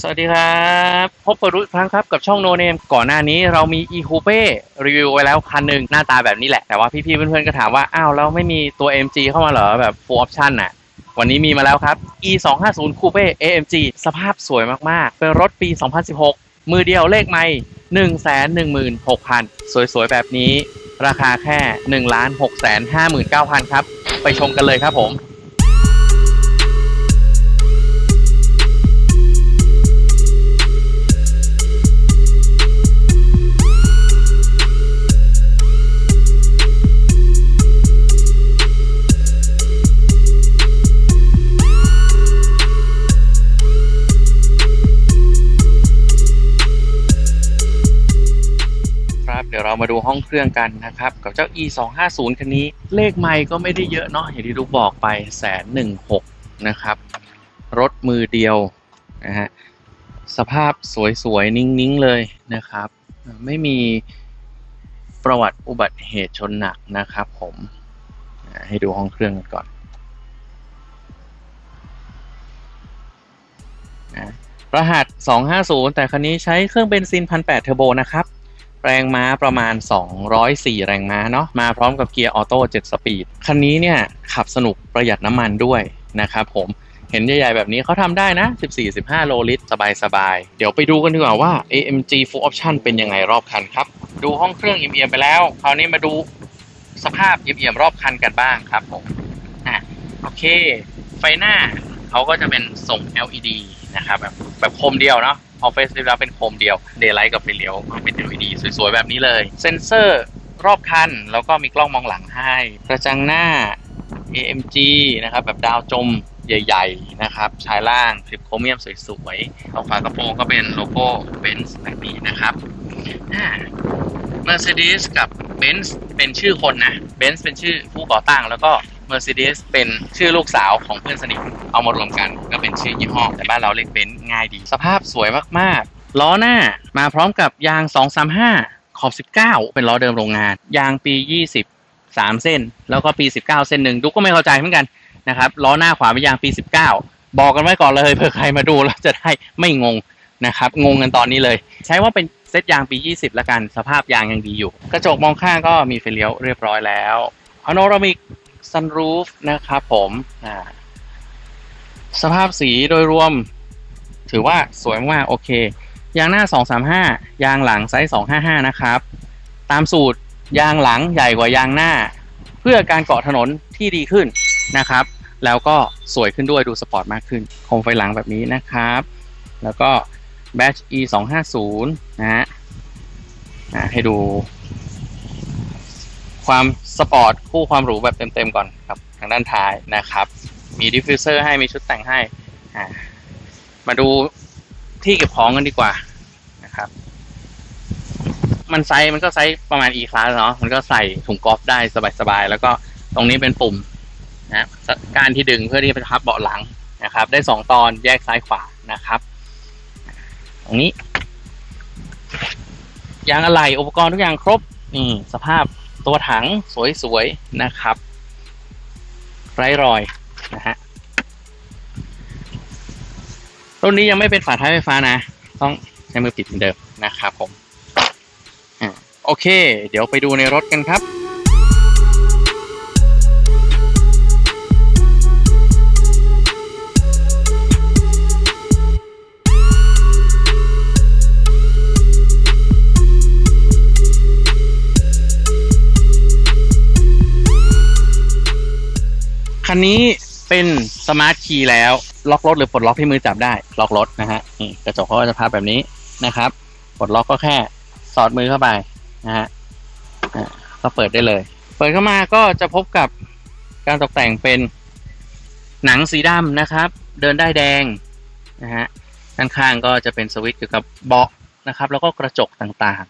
สวัสดีครับ พบกับรุ่อีกครั้งครับกับช่องโนเนมก่อนหน้านี้เรามี e c o u p e รีวิวไว้แล้วคันหนึ่งหน้าตาแบบนี้แหละ แต่ว่าพี่ๆเพื่อนๆก็ถามว่า อ้าวแล้วไม่มีตัว AMG เข้ามาเหรอ แบบ full option น่ะ วันนี้มีมาแล้วครับ e 2 5 0 Coupe AMG สภาพสวยมากๆ เป็นรถปี 2016 มือเดียวเลขไม่116,000 สวยๆ แบบนี้ ราคาแค่ 1 6 5 9 0 0 0 ครับ ไปชมกันเลยครับผม เรามาดูห้องเครื่องกันนะครับ กับเจ้า e 2 5 0คันนี้ เลขไม่ก็ไม่ได้เยอะเนาะอย่างที่ลูกบอกไปแสนหนึ่งหกนะครับ รถมือเดียวนะฮะสภาพสวยๆ นิ่งๆ เลยนะครับ ไม่มีประวัติอุบัติเหตุชนหนักนะครับผมให้ดูห้องเครื่องกันก่อนนะรหัส 250 แต่คันนี้ใช้เครื่องเบนซิน 1,800 เทอร์โบนะครับ แรงม้าประมาณ 204 แรงม้าเนาะมาพร้อมกับเกียร์ออโต้7สปีด คันนี้เนี่ยขับสนุกประหยัดน้ำมันด้วยนะครับผมเห็นใหญ่ๆแบบนี้เขาทำได้นะ 14-15 โลลิตร สบายๆ เดี๋ยวไปดูกันดีกว่าว่า AMG Full Option เป็นยังไงรอบคันครับ ดูห้องเครื่องเอียมๆไปแล้ว คราวนี้มาดูสภาพเอียมๆรอบคันกันบ้างครับผมอะโอเค ไฟหน้าเขาก็จะเป็นทรง LED นะครับแบบแบบคมเดียวเนาะ พอเฟสติแล้วเป็นโคมเดียวเดย์ไลท์กับไฟเลี้ยวเป็น LED สวยๆ แบบนี้เลย เซ็นเซอร์รอบคัน แล้วก็มีกล้องมองหลังให้ กระจังหน้า AMG นะครับ แบบดาวจมใหญ่ ๆ นะครับ ชายล่างคลิปโครเมียมสวยๆตรงฝากระโปรงก็เป็นโลโก้ Benz แบบนี้นะครับ Mercedes กับ Benz เป็นชื่อคนนะ Benz เป็นชื่อผู้ก่อตั้งแล้วก็ Mercedes เป็นชื่อลูกสาวของเพื่อนสนิทเอามารวมกันก็เป็นชื่อยี่ห้อแต่บ้านเราเรียก Benz ง่ายดี สภาพสวยมากๆ ล้อหน้ามาพร้อมกับยาง 235 ขอบ 19 เป็นล้อเดิมโรงงาน ยางปี 20 3 เส้น แล้วก็ปี 19 เส้นหนึ่งดูก็ไม่เข้าใจเหมือนกันนะครับล้อหน้าขวาเป็นยางปี 19 บอกกันไว้ก่อนเลยเผื่อใครมาดูแล้วจะได้ไม่งงนะครับงงกันตอนนี้เลย ใช้ว่าเป็นเซตยางปี 20 ละกันสภาพยางยังดีอยู่ กระจกมองข้างก็มีไฟเลี้ยวเรียบร้อยแล้วพาโนรามิก ซันรูฟนะครับผมสภาพสีโดยรวม ถือว่าสวยมากโอเค ยางหน้า 235 ยางหลังไซส์ 255 นะครับ ตามสูตรยางหลังใหญ่กว่ายางหน้า เพื่อการเกาะถนนที่ดีขึ้นนะครับ แล้วก็สวยขึ้นด้วยดูสปอร์ตมากขึ้นโคมไฟหลังแบบนี้นะครับ แล้วก็ Batch E 2 5 0นะฮะให้ดู ความสปอร์ตคู่ความหรูแบบเต็มๆก่อนครับทางด้านท้ายนะครับ มีดิฟฟิวเซอร์ให้มีชุดแต่งให้มาดูที่เก็บของกันดีกว่านะครับ มันไซส์มันก็ไซส์ประมาณ E class เนาะมันก็ใส่ถุงกอล์ฟได้สบายๆ แล้วก็ตรงนี้เป็นปุ่มนะการที่ดึงเพื่อที่จะพับเบาะหลังนะครับ ได้สองตอนแยกซ้ายขวานะครับ ตรงนี้ยางอะไหล่อุปกรณ์ทุกอย่างครบ นี่สภาพ ตัวถังสวยๆนะครับ ไร้รอยนะฮะรุ่นนี้ยังไม่เป็นฝาท้ายไฟฟ้านะ ต้องใช้มือปิดเหมือนเดิมนะครับผมอโอเค เดี๋ยวไปดูในรถกันครับ คันนี้เป็นสมาร์ทคีย์แล้ว ล็อกรถหรือปลดล็อกที่มือจับได้ ล็อกรถนะฮะนี่กระจกเขาก็จะพับแบบนี้นะครับ ปลดล็อกก็แค่สอดมือเข้าไปนะฮะก็เปิดได้เลย เปิดเข้ามาก็จะพบกับการตกแต่งเป็นหนังสีดำนะครับ เดินได้แดงนะฮะด้านข้างก็จะเป็นสวิตช์เกี่ยวกับเบาะนะครับ แล้วก็กระจกต่าง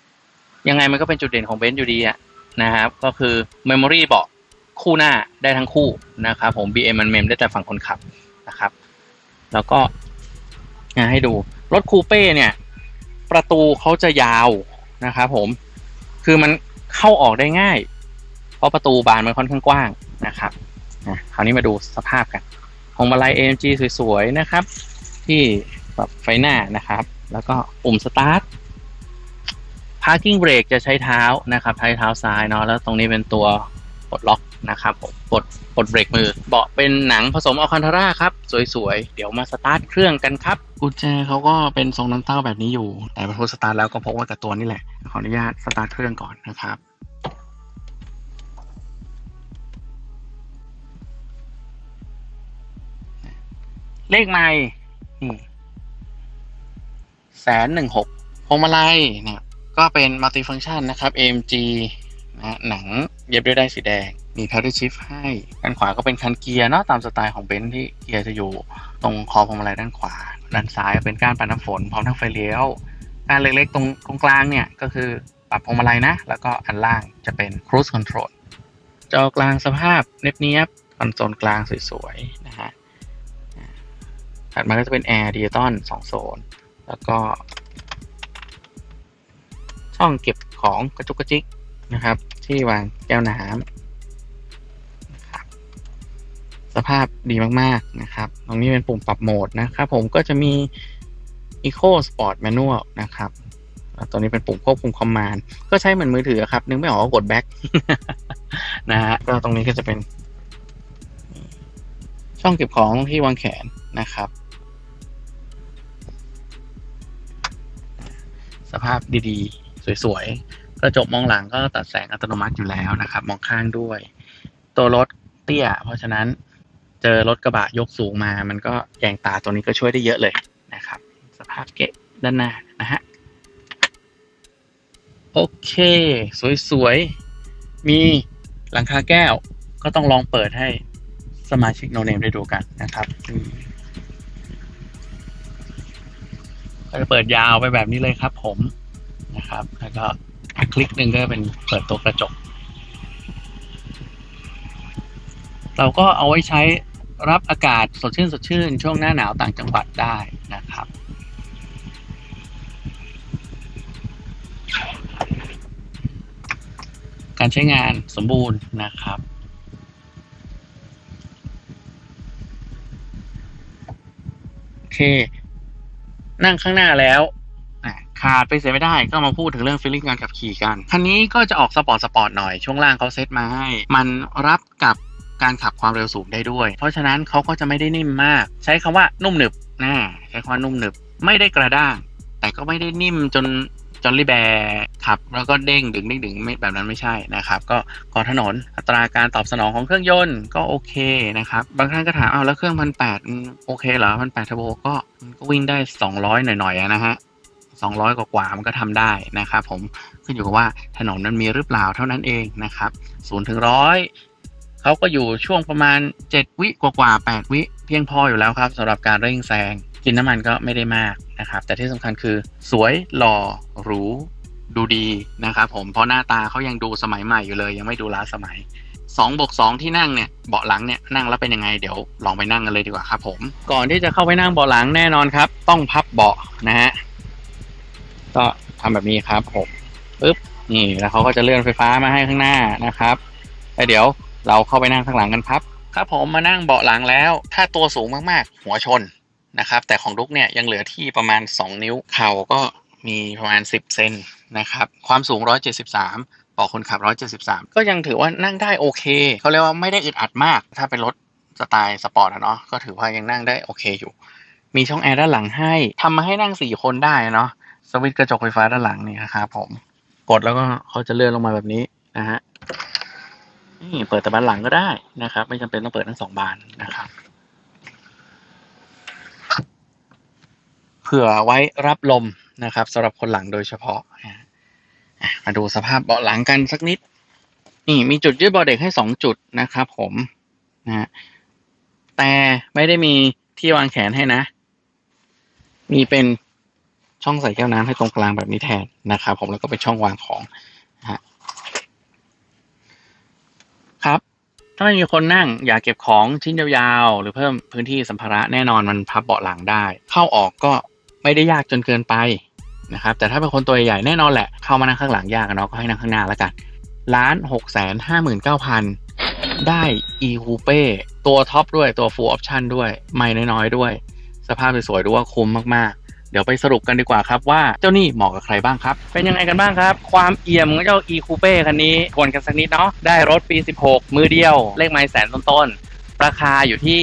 ๆ ยังไงมันก็เป็นจุดเด่นของเบนซ์อยู่ดีอะนะครับ ก็คือเมมโมรี่เบาะ คู่หน้าได้ทั้งคู่นะครับผม BM มันเมมได้แต่ฝั่งคนขับนะครับ แล้วก็ให้ดูรถคูเป้เนี่ย ประตูเขาจะยาวนะครับผมคือมันเข้าออกได้ง่าย เพราะประตูบานมันค่อนข้างกว้างนะครับอะคราวนี้มาดูสภาพกันของมาลัย AMG สวยๆนะครับ ที่ปรับไฟหน้านะครับ แล้วก็ปุ่มสตาร์ท parking brake จะใช้เท้านะครับใช้เท้าซ้ายเนาะแล้วตรงนี้เป็นตัวปลดล็อก นะครับผมปลดปลดเบรกมือ เบาะเป็นหนังผสมอคันทาร่าครับ สวยๆ เดี๋ยวมาสตาร์ทเครื่องกันครับ กุญแจเขาก็เป็นทรงน้ำเต้าแบบนี้อยู่ แต่พอสตาร์ทแล้วก็พกไว้กับตัวนี่แหละ ขออนุญาตสตาร์ทเครื่องก่อนนะครับเลขไม่แสนหนึ่งหกพวงมาลัยเนี่ยก็เป็นมัลติฟัง c t ชันนะครับ AMG นะหนัง เย็บด้วยได้ายสีแดง มี paddle shift ให้ ด้านขวาก็เป็นคันเกียร์เนาะตามสไตล์ของเบนซ์ที่เกียร์จะอยู่ตรงคอพวงมาลัยด้านขวา ด้านซ้ายเป็นก้านปัดน้ำฝนพร้อมทั้งไฟเลี้ยวก้านเล็กๆตรงตรงกลางเนี่ยก็คือปรับพวงมาลัยนะ แล้วก็อันล่างจะเป็น cruise control จอกลางสภาพเนียบๆคอนโซลกลางสวยๆนะฮะถัดมาก็จะเป็นแอร์ดิจิตอลสองโซน แล้วก็ ช่องเก็บของกระจุกกระจิกนะครับ ที่วางแก้วน้ำนะครับสภาพดีมากๆนะครับ ตรงนี้เป็นปุ่มปรับโหมดนะครับผมก็จะมี Eco Sport Manual นะครับตัวนี้เป็นปุ่มควบคุมคอมมานด์ก็ใช้เหมือนมือถือครับ นึกไม่ออกก็กด back นะฮะก็ตรงนี้ก็จะเป็น ช่องเก็บของที่วางแขนนะครับ สภาพดีๆ สวยๆ กระจกมองหลังก็ตัดแสงอัตโนมัติอยู่แล้วนะครับ มองข้างด้วย ตัวรถเตี้ย เพราะฉะนั้นเจอรถกระบะยกสูงมา มันก็แยงตาตัวนี้ก็ช่วยได้เยอะเลยนะครับ สภาพเกะด้านหน้านะฮะโอเค สวยๆ มีหลังคาแก้วก็ต้องลองเปิดให้สมาชิกโนเนมได้ดูกันนะครับก็จะเปิดยาวไปแบบนี้เลยครับผมนะครับ แล้วก็ คลิกหนึ่งก็เป็นเปิดตัวกระจก เราก็เอาไว้ใช้รับอากาศสดชื่นสดชื่น ช่วงหน้าหนาวต่างจังหวัดได้นะครับ การใช้งานสมบูรณ์นะครับโอเค นั่งข้างหน้าแล้ว ขาดไปเสียไม่ได้ก็มาพูดถึงเรื่องฟีลลิ่งการขับขี่กัน คันนี้ก็จะออกสปอร์ตสปอร์ตหน่อยช่วงล่างเขาเซตมาให้ มันรับกับการขับความเร็วสูงได้ด้วย เพราะฉะนั้นเขาก็จะไม่ได้นิ่มมาก ใช้คำว่านุ่มหนึบนะใช้คำว่านุ่มหนึบ ไม่ได้กระด้าง แต่ก็ไม่ได้นิ่มจนจอลลี่แบร์ขับ แล้วก็เด้งดึงเด้งดึงไม่แบบนั้นไม่ใช่นะครับ ก็ก่อนถนนอัตราการตอบสนองของเครื่องยนต์ก็โอเคนะครับ บางท่านก็ถามเอาแล้วเครื่องพันแปดโอเคเหรอพันแปดเทโบก็มันก็วิ่งได้สองร้อยหน่อยๆอะนะฮะ สองร้อยกว่ามันก็ทำได้นะครับผมขึ้นอยู่กับว่าถนนนั้นมีหรือเปล่าเท่านั้นเองนะครับศูนย์ถึงร้อยเขาก็อยู่ช่วงประมาณ 7 วิกว่าๆ8วิเพียงพออยู่แล้วครับสำหรับการเร่งแซงกินน้ำมันก็ไม่ได้มากนะครับ แต่ที่สำคัญคือสวยหล่อหรูดูดีนะครับผมเพราะหน้าตาเขายังดูสมัยใหม่อยู่เลย ยังไม่ดูล้าสมัย2บวก2ที่นั่งเนี่ยเบาะหลังเนี่ยนั่งแล้วเป็นยังไงเดี๋ยวลองไปนั่งกันเลยดีกว่าครับผม ก่อนที่จะเข้าไปนั่งเบาะหลังแน่นอนครับ ต้องพับเบาะนะฮะ ก็ทำแบบนี้ครับผมปึ๊บนี่แล้วเขาก็จะเลื่อนไฟฟ้ามาให้ข้างหน้านะครับแล้วเดี๋ยวเราเข้าไปนั่งข้างหลังกันครับ ครับผมมานั่งเบาะหลังแล้ว ถ้าตัวสูงมากๆ หัวชนนะครับ แต่ของดุกเนี่ยยังเหลือที่ประมาณ 2 นิ้วเข่าก็มีประมาณ 10 เซนนะครับ ความสูง 173บอกคนขับ 173 ก็ยังถือว่านั่งได้โอเค เขาเรียกว่าไม่ได้อึดอัดมาก ถ้าเป็นรถสไตล์สปอร์ตอะเนาะ ก็ถือว่ายังนั่งได้โอเคอยู่ มีช่องแอร์ด้านหลังให้ ทำมาให้นั่ง 4 คนได้เนาะ สวิตช์กระจกไฟฟ้าด้านหลังนี่นะครับผม กดแล้วก็เขาจะเลื่อนลงมาแบบนี้นะฮะนี่เปิดแต่บานหลังก็ได้นะครับ ไม่จำเป็นต้องเปิดทั้งสองบานนะครับเผื่อไว้รับลมนะครับสำหรับคนหลังโดยเฉพาะมาดูสภาพเบาะหลังกันสักนิด นี่มีจุดยืดเบาะเด็กให้สองจุดนะครับผมนะแต่ไม่ได้มีที่วางแขนให้นะ มีเป็น ช่องใส่แก้วน้ำให้ตรงกลางแบบนี้แทนนะครับ ผมแล้วก็เป็นช่องวางของฮะครับ ถ้าไม่มีคนนั่งอยากเก็บของชิ้นยาวๆ หรือเพิ่มพื้นที่สัมภาระแน่นอนมันพับเบาะหลังได้ เข้าออกก็ไม่ได้ยากจนเกินไปนะครับ แต่ถ้าเป็นคนตัวใหญ่แน่นอนแหละ เข้ามานั่งข้างหลังยากเนาะก็ให้นั่งข้างหน้าแล้วกันล้านหกแสนห้าหมื่นเก้าพันได้ e coupe ตัวท็อปด้วยตัว full option ด้วย ไม่น้อยๆด้วย สภาพสวยๆดูว่าคุ้มมากๆ ดี๋ยวไปสรุปกันดีกว่าครับว่าเจ้านี่เหมาะกับใครบ้างครับ เป็นยังไงกันบ้างครับ ความเอี่ยมของเจ้า e coupe คันนี้ทวนกันสักนิดเนาะได้รถปี 16 มือเดียว เลขไม้แสนต้นๆ ราคาอยู่ที่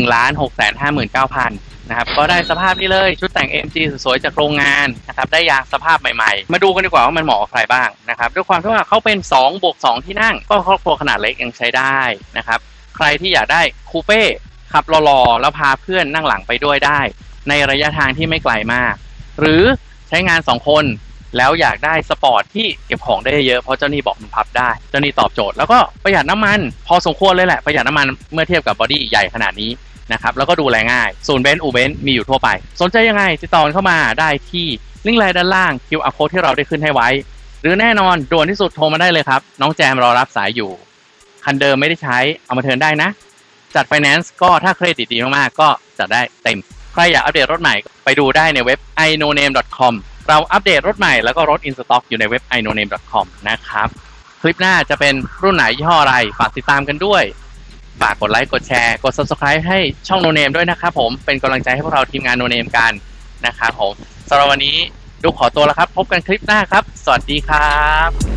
1 6 5 9 0 0 0นะครับก็ได้สภาพนี้เลยชุดแต่ง MG สวยๆจากโรงงานนะครับได้ยางสภาพใหม่ๆ มาดูกันดีกว่าว่ามันเหมาะกับใครบ้างนะครับด้วยความที่ว่าเขาเป็น2บวก2ที่นั่ง ก็ครอบครัวขนาดเล็กยังใช้ได้นะครับใครที่อยากได้คูเป้ขับหล่อๆแล้วพาเพื่อนนั่งหลังไปด้วยได้ ในระยะทางที่ไม่ไกลมาก หรือใช้งาน2คนแล้วอยากได้สปอร์ตที่เก็บของได้เยอะเพราะเจ้านี่บอกมันพับได้ เจ้านี่ตอบโจทย์แล้วก็ประหยัดน้ำมัน พอสมควรเลยแหละประหยัดน้ำมันเมื่อเทียบกับบอดี้ใหญ่ขนาดนี้นะครับแล้วก็ดูแลง่ายศูนย์เบนซ์อูเบนซ์มีอยู่ทั่วไป สนใจยังไงติดต่อเข้ามาได้ที่ลิงก์ไลน์ด้านล่าง QR code ที่เราได้ขึ้นให้ไว้ หรือแน่นอนด่วนที่สุดโทรมาได้เลยครับ น้องแจมรอรับสายอยู่ คันเดิมไม่ได้ใช้เอามาเทินได้นะ จัดไฟแนนซ์ก็ถ้าเครดิตดีมากๆก็จัดได้เต็ม ใครอยากอัปเดตรถใหม่ไปดูได้ในเว็บ inoname.com เราอัปเดตรถใหม่แล้วก็รถ in stock อยู่ในเว็บ inoname.com นะครับ คลิปหน้าจะเป็นรุ่นไหนยี่ห้ออะไร ฝากติดตามกันด้วย ฝากกดไลค์กดแชร์ กด subscribe ให้ช่อง No Name ด้วยนะครับผมเป็นกำลังใจให้พวกเราทีมงาน No Name กันนะครับผมสำหรับวันนี้ดูขอตัวแล้วครับ พบกันคลิปหน้าครับ สวัสดีครับ